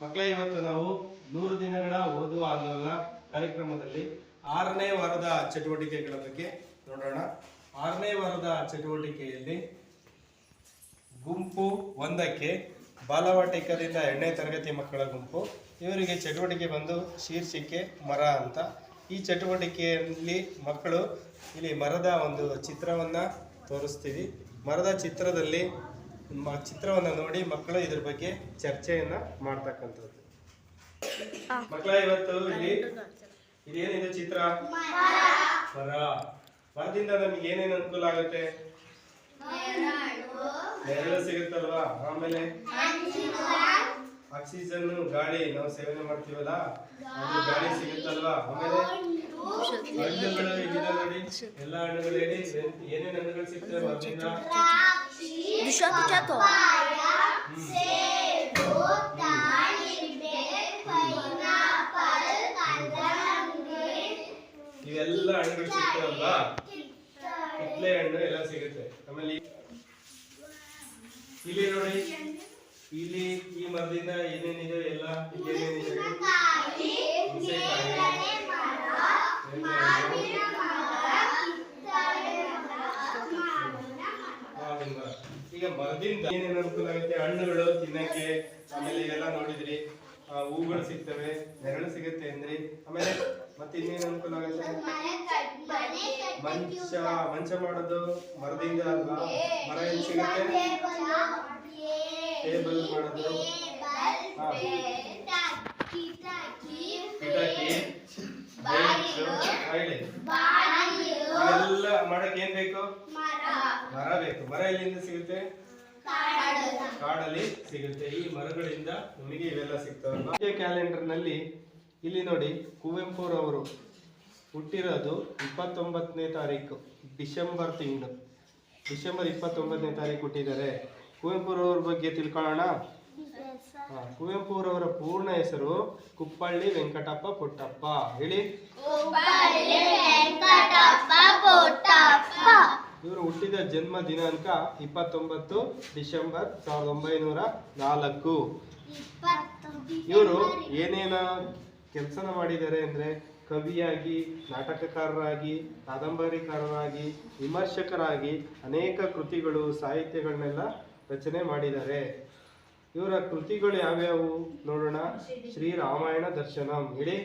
ಮಕ್ಕಳೇ, ಇವತ್ತು ನಾವು ನೂರು ದಿನಗಳ ಓದುವ ಆಂದೋಲನ ಕಾರ್ಯಕ್ರಮದಲ್ಲಿ ಆರನೇ ವಾರದ ಚಟುವಟಿಕೆಗಳ ಬಗ್ಗೆ ನೋಡೋಣ. ಆರನೇ ವಾರದ ಚಟುವಟಿಕೆಯಲ್ಲಿ ಗುಂಪು ಒಂದಕ್ಕೆ ಬಾಲವಾಟಿಕದಿಂದ ಎರಡನೇ ತರಗತಿ ಮಕ್ಕಳ ಗುಂಪು, ಇವರಿಗೆ ಚಟುವಟಿಕೆ ಬಂದು ಶೀರ್ಷಿಕೆ ಮರ ಅಂತ. ಈ ಚಟುವಟಿಕೆಯಲ್ಲಿ ಮಕ್ಕಳು ಇಲ್ಲಿ ಮರದ ಒಂದು ಚಿತ್ರವನ್ನ ತೋರಿಸ್ತೀವಿ. ಮರದ ಚಿತ್ರದಲ್ಲಿ ಮ- ಚಿತ್ರವನ್ನ ನೋಡಿ ಮಕ್ಕಳು ಇದ್ರ ಬಗ್ಗೆ ಚರ್ಚೆಯನ್ನ ಮಾಡ್ತಕ್ಕಂಥದ್ದು. ಮಕ್ಕಳ ಇವತ್ತು ಇಲ್ಲಿ ಇದೇನಿದೆ ಚಿತ್ರ? ಮರ. ಮರದಿಂದ ನಮ್ಗೆ ಏನೇನು ಅನುಕೂಲ ಆಗುತ್ತೆ? ನೆರಳು ಸಿಗುತ್ತಲ್ವಾ? ಆಮೇಲೆ? ಆಕ್ಸಿಜನ್ ಗಾಳಿ. ನಾವು ಸೇವನೆ ಮಾಡ್ತೀವಲ್ಲ? ಅದು ಗಾಳಿ ಸಿಗುತ್ತಲ್ವಾ? ಆಮೇಲೆ? ಹಣ್ಣುಗಳು ಇಲ್ಲಿದೆ ನೋಡಿ ಎಲ್ಲ ಹಣ್ಣುಗಳು ಹೇಳಿ ಏನೇನು ಹಣ್ಣುಗಳು ಸಿಗ್ತವೆ ಮರದಿಂದ? Diciotto ciato. ಇವೆಲ್ಲ ಹಣ್ಣುಗಳು ಸಿಗ್ತಾವಲ್ವಾ? ಕಿತ್ಲೆ ಹಣ್ಣು ಎಲ್ಲ ಸಿಗುತ್ತೆ. ಆಮೇಲೆ ಇಲ್ಲಿ ನೋಡಿ ಇಲ್ಲಿ ಈ ಮರದಿಂದ ಏನೇನಿದೆ ಎಲ್ಲ ಏನೇನಿದೆ ಹುಣಸೆಕಾಯಿ, ಎಣ್ಣೆ ಹಣ್ಣು, ಮಾವಿನ ಮರ. ಈಗ ಮರದಿಂದ ಏನೇನು ಅನುಕೂಲ ಆಗುತ್ತೆ ಹಣ್ಣುಗಳು ತಿನ್ನಕ್ಕೆ ಆಮೇಲೆ ಇವೆಲ್ಲ ನೋಡಿದ್ರಿ. ಹೂಗಳು ಸಿಗ್ತವೆ ನೆರಳು ಸಿಗುತ್ತೆ ಅಂದ್ರಿ. ಆಮೇಲೆ ಮತ್ತೆ ಇನ್ನೇನು ಅನುಕೂಲ ಆಗುತ್ತೆ ಮಂಚ ಮಂಚ ಮಾಡೋದು ಮರದಿಂದ ಅಲ್ವಾ? ಮರ ಎಲ್ಲಿ ಸಿಗುತ್ತೆ? ಟೇಬಲ್ ಮಾಡೋದು ಇವೆಲ್ಲ ಮಾಡಕ್ ಏನ್ ಬೇಕು? ಮರ ಬೇಕು. ಮರ ಎಲ್ಲಿಂದ ಸಿಗುತ್ತೆ? ಕಾಡಲ್ಲಿ ಸಿಗುತ್ತೆ. ಈ ಮರಗಳಿಂದ ನಮಗೆ ಇವೆಲ್ಲ ಸಿಗ್ತವೆ ಕ್ಯಾಲೆಂಡರ್ನಲ್ಲಿ ಇಲ್ಲಿ ನೋಡಿ ಕುವೆಂಪುರವರು ಹುಟ್ಟಿರೋದು ಇಪ್ಪತ್ತೊಂಬತ್ತನೇ ತಾರೀಕು ಡಿಸೆಂಬರ್ ತಿಂಗಳು. ಡಿಸೆಂಬರ್ ಇಪ್ಪತ್ತೊಂಬತ್ತನೇ ತಾರೀಕು ಹುಟ್ಟಿದ್ದಾರೆ. ಕುವೆಂಪುರವ್ರ ಬಗ್ಗೆ ತಿಳ್ಕೊಳ್ಳೋಣ. ಹಾ, ಕುವೆಂಪುರವರ ಪೂರ್ಣ ಹೆಸರು ಕುಪ್ಪಳ್ಳಿ ವೆಂಕಟಪ್ಪ ಪುಟ್ಟಪ್ಪ. ಹೇಳಿ. ಇವರು ಹುಟ್ಟಿದ ಜನ್ಮ ದಿನಾಂಕ ಇಪ್ಪತ್ತೊಂಬತ್ತು ಡಿಸೆಂಬರ್ ಸಾವಿರದ ಒಂಬೈನೂರ ನಾಲ್ಕು. ಇವರು ಏನೇನ ಕೆಲಸನ ಮಾಡಿದ್ದಾರೆ ಅಂದ್ರೆ ಕವಿಯಾಗಿ ನಾಟಕಕಾರರಾಗಿ ಕಾದಂಬರಿಕಾರರಾಗಿ ವಿಮರ್ಶಕರಾಗಿ ಅನೇಕ ಕೃತಿಗಳು ಸಾಹಿತ್ಯಗಳನ್ನೆಲ್ಲ ರಚನೆ ಮಾಡಿದ್ದಾರೆ. ಇವರ ಕೃತಿಗಳು ಯಾವ್ಯಾವು? ನೋಡೋಣ. ಶ್ರೀರಾಮಾಯಣ ದರ್ಶನಂ. ಹೇಳಿ.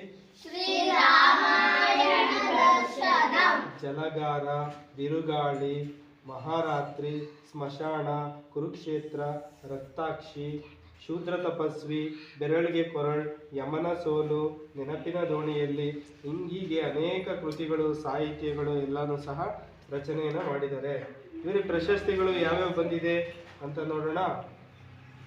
ಜಲಗಾರ, ಬಿರುಗಾಳಿ, ಮಹಾರಾತ್ರಿ, ಸ್ಮಶಾನ, ಕುರುಕ್ಷೇತ್ರ, ರಕ್ತಾಕ್ಷಿ, ಶೂದ್ರ ತಪಸ್ವಿ, ಬೆರಳಿಗೆ ಕೊರಳ್, ಯಮನ ಸೋಲು, ನೆನಪಿನ ದೋಣಿಯಲ್ಲಿ ಹಿಂಗೀಗೆ ಅನೇಕ ಕೃತಿಗಳು, ಸಾಹಿತ್ಯಗಳು ಎಲ್ಲಾನು ಸಹ ರಚನೆಯನ್ನು ಮಾಡಿದ್ದಾರೆ. ಇವರಿಗೆ ಪ್ರಶಸ್ತಿಗಳು ಯಾವ್ಯಾವ ಬಂದಿದೆ ಅಂತ ನೋಡೋಣ.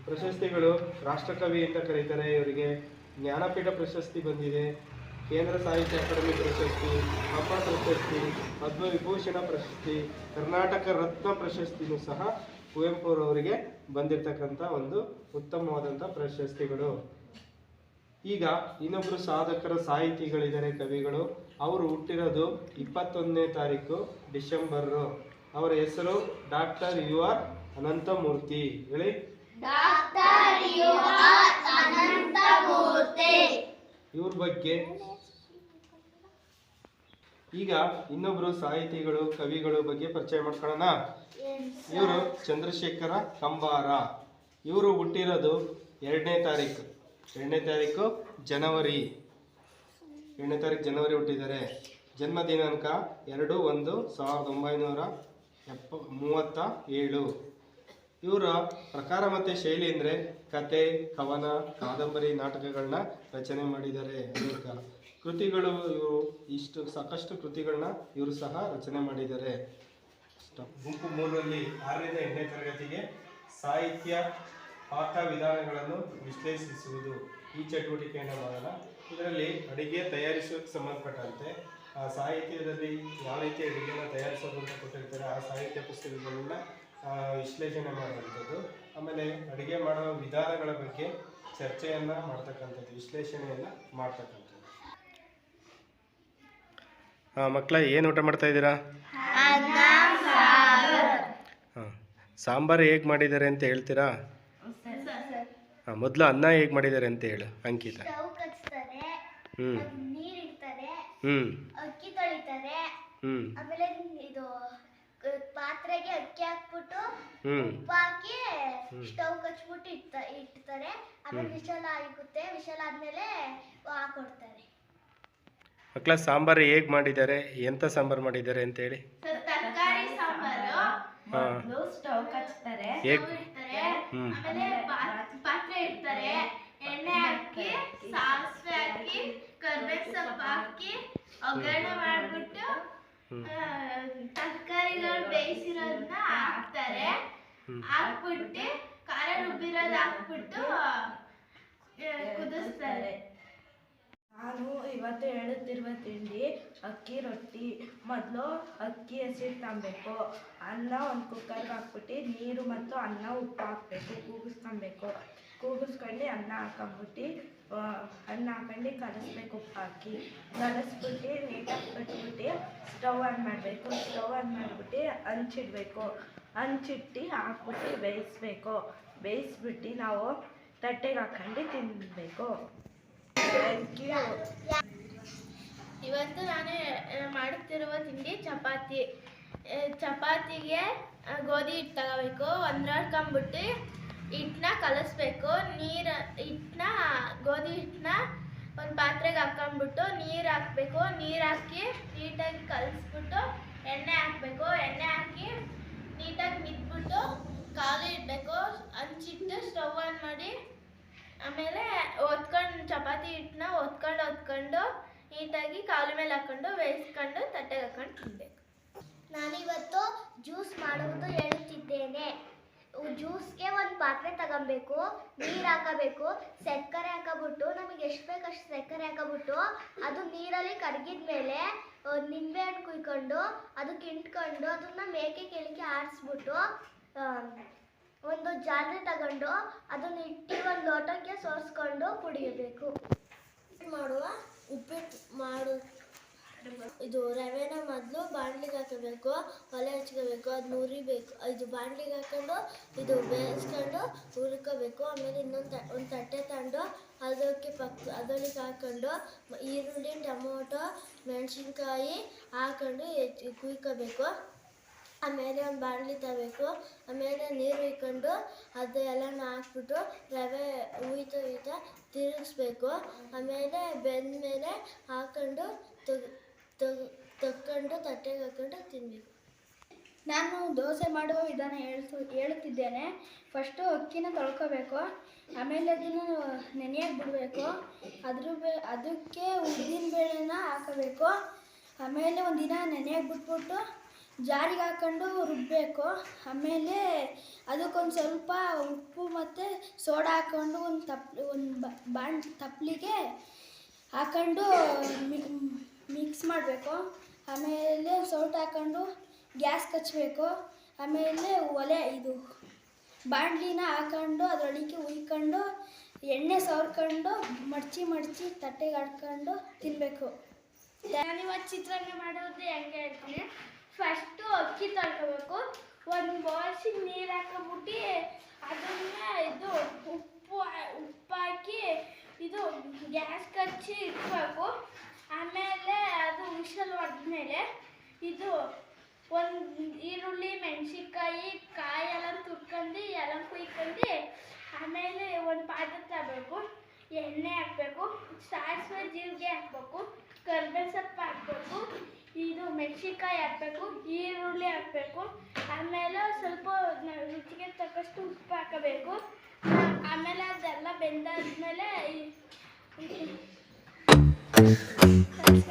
ಪ್ರಶಸ್ತಿಗಳು ರಾಷ್ಟ್ರಕವಿ ಅಂತ ಕರೀತಾರೆ. ಇವರಿಗೆ ಜ್ಞಾನಪೀಠ ಪ್ರಶಸ್ತಿ ಬಂದಿದೆ. ಕೇಂದ್ರ ಸಾಹಿತ್ಯ ಅಕಾಡೆಮಿ ಪ್ರಶಸ್ತಿ, ಹಬ್ಬ ಪ್ರಶಸ್ತಿ ಪದ್ಮವಿಭೂಷಣ ಪ್ರಶಸ್ತಿ, ಕರ್ನಾಟಕ ರತ್ನ ಪ್ರಶಸ್ತಿನೂ ಸಹ ಕುವೆಂಪುರವರಿಗೆ ಬಂದಿರತಕ್ಕಂಥ ಒಂದು ಉತ್ತಮವಾದಂಥ ಪ್ರಶಸ್ತಿಗಳು. ಈಗ ಇನ್ನೊಬ್ಬರು ಸಾಧಕರ ಸಾಹಿತಿಗಳಿದ್ದಾರೆ ಕವಿಗಳು. ಅವರು ಹುಟ್ಟಿರೋದು ಇಪ್ಪತ್ತೊಂದನೇ ತಾರೀಕು ಡಿಸೆಂಬರ್. ಅವರ ಹೆಸರು ಡಾಕ್ಟರ್ ಯು ಆರ್ ಅನಂತಮೂರ್ತಿ. ಹೇಳಿ. ಇವ್ರ ಬಗ್ಗೆ ಈಗ ಇನ್ನೊಬ್ರು ಸಾಹಿತಿಗಳು, ಕವಿಗಳು ಬಗ್ಗೆ ಪರಿಚಯ ಮಾಡ್ಕೊಳ್ಳೋಣ. ಇವರು ಚಂದ್ರಶೇಖರ ಕಂಬಾರ. ಇವರು ಹುಟ್ಟಿರೋದು ಎರಡನೇ ತಾರೀಕು. ಎರಡನೇ ತಾರೀಕು ಜನವರಿ. ಎರಡನೇ ತಾರೀಕು ಜನವರಿ ಹುಟ್ಟಿದ್ದಾರೆ. ಜನ್ಮ ದಿನಾಂಕ ಎರಡು ಒಂದು ಸಾವಿರದ ಒಂಬೈನೂರ ಎಪ್ಪ, ಮೂವತ್ತ ಏಳು. ಇವರ ಪ್ರಕಾರ ಮತ್ತು ಶೈಲಿ ಅಂದರೆ ಕತೆ, ಕವನ, ಕಾದಂಬರಿ ನಾಟಕಗಳನ್ನ ರಚನೆ ಮಾಡಿದ್ದಾರೆ ಅನೇಕ ಕೃತಿಗಳು ಇವರು, ಇಷ್ಟು ಸಾಕಷ್ಟು ಕೃತಿಗಳನ್ನ ಇವರು ಸಹ ರಚನೆ ಮಾಡಿದ್ದಾರೆ. ಗುಂಪು ಮೂರರಲ್ಲಿ ಆರರಿಂದ ಎಂಟನೇ ತರಗತಿಗೆ ಸಾಹಿತ್ಯ, ಪಾಕ ವಿಧಾನಗಳನ್ನು ವಿಶ್ಲೇಷಿಸುವುದು ಈ ಚಟುವಟಿಕೆಯನ್ನು ಮಾಡೋಣ. ಇದರಲ್ಲಿ ಅಡಿಗೆ ತಯಾರಿಸೋಕ್ಕೆ ಸಂಬಂಧಪಟ್ಟಂತೆ, ಆ ಸಾಹಿತ್ಯದಲ್ಲಿ ಯಾವ ರೀತಿ ಅಡಿಗೆಯನ್ನು ತಯಾರಿಸೋದು ಅಂತ ಕೊಟ್ಟಿರ್ತಾರೆ, ಆ ಸಾಹಿತ್ಯ ಪುಸ್ತಕಗಳನ್ನ ವಿಶ್ಲೇಷಣೆ ಮಾಡುವಂಥದ್ದು. ಆಮೇಲೆ ಅಡುಗೆ ಮಾಡುವ ವಿಧಾನಗಳ ಬಗ್ಗೆ ಚರ್ಚೆಯನ್ನು ಮಾಡ್ತಕ್ಕಂಥದ್ದು ವಿಶ್ಲೇಷಣೆಯನ್ನು ಮಾಡ್ತಕ್ಕಂಥದ್ದು. ಮಕ್ಕಳ ಏನು ಊಟ ಮಾಡ್ತಾ ಇದ್ದೀರಾ? ಹಾಂ. ಸಾಂಬಾರು ಹೇಗೆ ಮಾಡಿದ್ದಾರೆ ಅಂತ ಹೇಳ್ತೀರಾ? ಹಾಂ ಮೊದಲು ಅನ್ನ ಹೇಗೆ ಮಾಡಿದ್ದಾರೆ ಅಂತ ಹೇಳು ಅಂಕಿತ. ಹ್ಞೂ ಹ್ಞೂ ಹ್ಞೂ ಆಮೇಲೆ ಇದು ಕ- ಪಾತ್ರೆಗೆ ಅಕ್ಕಿ ಹಾಕ್ಬಿಟ್ಟು ಉಪ್ಪು ಹಾಕಿ ಸ್ಟವ್ ಕಚ್ಬಿಟ್ಟು ಇಡ್ತ ಇಡ್ತಾರೆ. ಆಮೇಲೆ ವಿಶಲ್ ಆಗುತ್ತೆ. ವಿಶಾಲ ಆದ್ಮೇಲೆ ಹಾಕೊಡ್ತಾರೆ. ಮಕ್ಕಳ ಸಾಂಬಾರು ಹೇಗ್ ಮಾಡಿದ್ದಾರೆ? ಎಂತ ಸಾಂಬಾರು ಮಾಡಿದ್ದಾರೆ ಅಂತ ಹೇಳಿ. ತರಕಾರಿ ಸಾಂಬಾರು. ಮೊದಲು ಸ್ಟವ್ ಕಚ್ತಾರೆ. ಹೇಗೆ? ಇಡ್ತಾರೆ. ಆಮೇಲೆ ಪಾ- ಪಾತ್ರೆ ಇಡ್ತಾರೆ. ಎಣ್ಣೆ ಹಾಕಿ ಸಾಸಿವೆ ಹಾಕಿ ಕರ್ಬೇವು ಸೊಪ್ಪು ಹಾಕಿ ಒಗ್ಗರಣೆ ಮಾಡ್ಬಿಟ್ಟು ತರಕಾರಿಗಳು ಬೇಯಿಸಿರೋದನ್ನ ಹಾಕ್ತಾರೆ. ಹಾಕ್ಬಿಟ್ಟು ಖಾರ ರುಬ್ಬಿರೋದು ಹಾಕ್ಬಿಟ್ಟು ಕುದಿಸ್ತಾರೆ. ನಾನು ಇವತ್ತು ಹೇಳುತ್ತಿರುವ ತಿಂಡಿ ಅಕ್ಕಿ ರೊಟ್ಟಿ. ಮೊದಲು ಅಕ್ಕಿ ಹಸಿರು ತಂಬೇಕು. ಅನ್ನ ಒಂದು ಕುಕ್ಕರ್ಗೆ ಹಾಕ್ಬಿಟ್ಟು ನೀರು ಮತ್ತು ಅನ್ನ ಉಪ್ಪು ಹಾಕ್ಬೇಕು. ಕೂಗಿಸ್ಕೊಬೇಕು. ಕೂಗಿಸ್ಕೊಂಡು ಅನ್ನ ಹಾಕೊಂಬಿಟ್ಟು ಆ, ಅನ್ನ ಹಾಕೊಂಡು ಕಲಿಸ್ಬೇಕು ಉಪ್ಪು ಹಾಕಿ ಕಲಿಸ್ಬಿಟ್ಟು ನೀಟಾಗಿ ಕಟ್ಬಿಟ್ಟು ಸ್ಟವ್ ಆನ್ ಮಾಡಬೇಕು. ಸ್ಟವ್ ಆನ್ ಮಾಡಿಬಿಟ್ಟು ಹಂಚಿಡ್ಬೇಕು. ಹಂಚಿಟ್ಟು ಹಾಕ್ಬಿಟ್ಟು ಬೇಯಿಸ್ಬೇಕು. ಬೇಯಿಸ್ಬಿಟ್ಟು ನಾವು ತಟ್ಟೆಗೆ ಹಾಕೊಂಡು ತಿನ್ನಬೇಕು ಇವತ್ತು ನಾನು ಮಾಡುತ್ತಿರುವ ತಿಂಡಿ ಚಪಾತಿ. ಚಪಾತಿಗೆ ಗೋಧಿ ಹಿಟ್ಟು ತಗೋಬೇಕು. ಒಂದ್ರಡ್ಕೊಂಬಿಟ್ಟು ಹಿಟ್ಟನ್ನ ಕಲಿಸ್ಬೇಕು. ನೀರು, ಹಿಟ್ಟನ್ನ, ಗೋಧಿ ಹಿಟ್ಟನ್ನ ಒಂದು ಪಾತ್ರೆಗೆ ಹಾಕೊಂಡ್ಬಿಟ್ಟು ನೀರು ಹಾಕಬೇಕು. ನೀರು ಹಾಕಿ ನೀಟಾಗಿ ಕಲಿಸ್ಬಿಟ್ಟು ಎಣ್ಣೆ ಹಾಕಬೇಕು. ಎಣ್ಣೆ ಹಾಕಿ ನೀಟಾಗಿ ಮಿದ್ಬಿಟ್ಟು ಕಾಲು ಇಡಬೇಕು. ಹಂಚಿಟ್ಟು ಸ್ಟವ್ ಆನ್ ಮಾಡಿ ಆಮೇಲೆ ಒತ್ಕೊಂಡು ಚಪಾತಿ ಹಿಟ್ಟನ್ನ ಒತ್ಕೊಂಡು ಒತ್ಕೊಂಡು ನೀಟಾಗಿ ಕಾಲು ಮೇಲೆ ಹಾಕ್ಕೊಂಡು ಬೇಯಿಸ್ಕೊಂಡು ತಟ್ಟೆಗೆ ಹಾಕೊಂಡು ತಿನ್ಬೇಕು. ನಾನಿವತ್ತು ಜ್ಯೂಸ್ ಮಾಡುವುದು ಹೇಳುತ್ತಿದ್ದೇನೆ. ಜ್ಯೂಸ್ಗೆ ಒಂದು ಪಾತ್ರೆ ತಗೊಬೇಕು, ನೀರು ಹಾಕಬೇಕು, ಸಕ್ಕರೆ ಹಾಕಬಿಟ್ಟು, ನಮಗೆ ಎಷ್ಟು ಬೇಕು ಅಷ್ಟು ಸಕ್ಕರೆ ಹಾಕಬಿಟ್ಟು, ಅದು ನೀರಲ್ಲಿ ಕರಗಿದ ಮೇಲೆ ನಿಂಬೆ ಹಣ್ಣು ಕುಯ್ಕೊಂಡು, ಅದಕ್ಕೆ ಇಂಟ್ಕೊಂಡು ಅದನ್ನ ಮೇಕೆ ಕೆಳಕ್ಕೆ ಆರಿಸ್ಬಿಟ್ಟು ಒಂದು ಜಾತ್ರೆ ತಗೊಂಡು, ಅದನ್ನ ಇಟ್ಟು ಒಂದು ಲೋಟಕ್ಕೆ ಸೋರಿಸ್ಕೊಂಡು ಕುಡಿಯಬೇಕು. ಮಾಡುವ ಉಪ್ಪಿಟ್ಟು ಮಾಡು. ಇದು ರವೆನ ಮೊದಲು ಬಾಣಲಿಗೆ ಹಾಕಬೇಕು ಒಲೆ ಹಚ್ಕೋಬೇಕು ಅದು ಮುರಿಬೇಕು ಇದು ಬಾಣಲಿಗೆ ಹಾಕೊಂಡು ಇದು ಬೇಯಿಸ್ಕೊಂಡು ಹುರ್ಕೋಬೇಕು. ಆಮೇಲೆ ಇನ್ನೊಂದು ಒಂದು ತಟ್ಟೆ ತಗೊಂಡು ಅದಕ್ಕೆ ಪಕ್ಕ ಅದೊಳಗೆ ಹಾಕೊಂಡು ಈರುಳ್ಳಿ, ಟೊಮೊಟೊ, ಮೆಣಸಿನ್ಕಾಯಿ ಹಾಕೊಂಡು ಕುಯ್ಕೋಬೇಕು. ಆಮೇಲೆ ಒಂದು ಬಾಣಲಿ ತಗೋಬೇಕು ಆಮೇಲೆ ನೀರು ಇಕ್ಕೊಂಡು ಅದು ಎಲ್ಲನೂ ಹಾಕ್ಬಿಟ್ಟು ರವೆ ಹುಯ್ತಾ ಹುಯ್ತಾ ತಿರುಗಿಸ್ಬೇಕು. ಆಮೇಲೆ ಬೆಂದ ಮೇಲೆ ಹಾಕೊಂಡು ತೆಗ್ ತೆಗ್ ತಕ್ಕೊಂಡು ತಟ್ಟೆಗೆ ಹಾಕೊಂಡು ತಿನ್ನಬೇಕು ನಾನು ದೋಸೆ ಮಾಡುವ ವಿಧಾನ ಹೇಳ್ತು ಹೇಳುತ್ತಿದ್ದೇನೆ. ಫಸ್ಟು ಅಕ್ಕಿನ ತೊಳ್ಕೋಬೇಕು. ಆಮೇಲೆ ಅದನ್ನು ನೆನೆಯಕ್ಕೆ ಬಿಡಬೇಕು. ಅದ್ರ ಬೇ, ಅದಕ್ಕೆ ಉದ್ದಿನ ಬೇಳೆನ ಹಾಕಬೇಕು. ಆಮೇಲೆ ಒಂದಿನ ನೆನೆಯಕ್ಕೆ ಬಿಟ್ಬಿಟ್ಟು ಜಾರಿಗೆ ಹಾಕ್ಕೊಂಡು ರುಬ್ಬಬೇಕು ಆಮೇಲೆ ಅದಕ್ಕೊಂದು ಸ್ವಲ್ಪ ಉಪ್ಪು ಮತ್ತು ಸೋಡಾ ಹಾಕ್ಕೊಂಡು ಒಂದು ತಪ್ ಒಂದು ಬಾಣ್ ತಪ್ಪಲಿಗೆ ಹಾಕೊಂಡು ಮಿಕ್ಸ್ ಮಾಡಬೇಕು. ಆಮೇಲೆ ಸೌಟ್ ಹಾಕೊಂಡು ಗ್ಯಾಸ್ ಕಚ್ಚಬೇಕು. ಆಮೇಲೆ ಒಲೆ ಇದು ಬಾಣಲಿನ ಹಾಕೊಂಡು ಅದರೊಳಗೆ ಹುಯ್ಕೊಂಡು ಎಣ್ಣೆ ಸವರ್ಕೊಂಡು ಮಡ್ಚಿ ಮಡ್ಚಿ ತಟ್ಟೆಗೆ ತಿನ್ಬೇಕು. ತಿನ್ನಬೇಕು ನಾನಿವತ್ತು ಚಿತ್ರಾನ್ನ ಮಾಡೋದು ಹೆಂಗೆ ಹೇಳ್ತೀನಿ ಫಸ್ಟು ಅಕ್ಕಿ ತಳ್ಕೋಬೇಕು. ಒಂದು ಬಾಲ್ಸಿಗೆ ನೀರು ಹಾಕೊಂಬಿಟ್ಟು ಅದನ್ನ ಇದು ಉಪ್ಪು ಉಪ್ಪು ಹಾಕಿ ಇದು ಗ್ಯಾಸ್ ಕಚ್ಚಿ ಇಟ್ಬೇಕು. ಆಮೇಲೆ ಅದು ವಿಷಲ್ ಹೊಡೆದ್ಮೇಲೆ ಇದು ಒಂದು ಈರುಳ್ಳಿ, ಮೆಣಸಿನ್ಕಾಯಿ, ಕಾಯಿ ಎಲ್ಲ ತುರ್ಕೊಂಡು ಎಲ್ಲ ಕುಯ್ಕೊಂಡು ಆಮೇಲೆ ಒಂದು ಪಾತ್ರೆ ತರಬೇಕು ಎಣ್ಣೆ ಹಾಕಬೇಕು, ಸಾಸಿವೆ ಜೀರಿಗೆ ಹಾಕಬೇಕು ಕರ್ಬೇವು ಸೊಪ್ಪು ಹಾಕಬೇಕು, ಇದು ಮೆಣಸಿನ್ಕಾಯಿ ಹಾಕಬೇಕು, ಈರುಳ್ಳಿ ಹಾಕಬೇಕು. ಆಮೇಲೆ ಸ್ವಲ್ಪ ರುಚಿಗೆ ತಕ್ಕಷ್ಟು ಉಪ್ಪು ಹಾಕಬೇಕು. ಆಮೇಲೆ ಅದೆಲ್ಲ ಬೆಂದಾದ್ಮೇಲೆ That's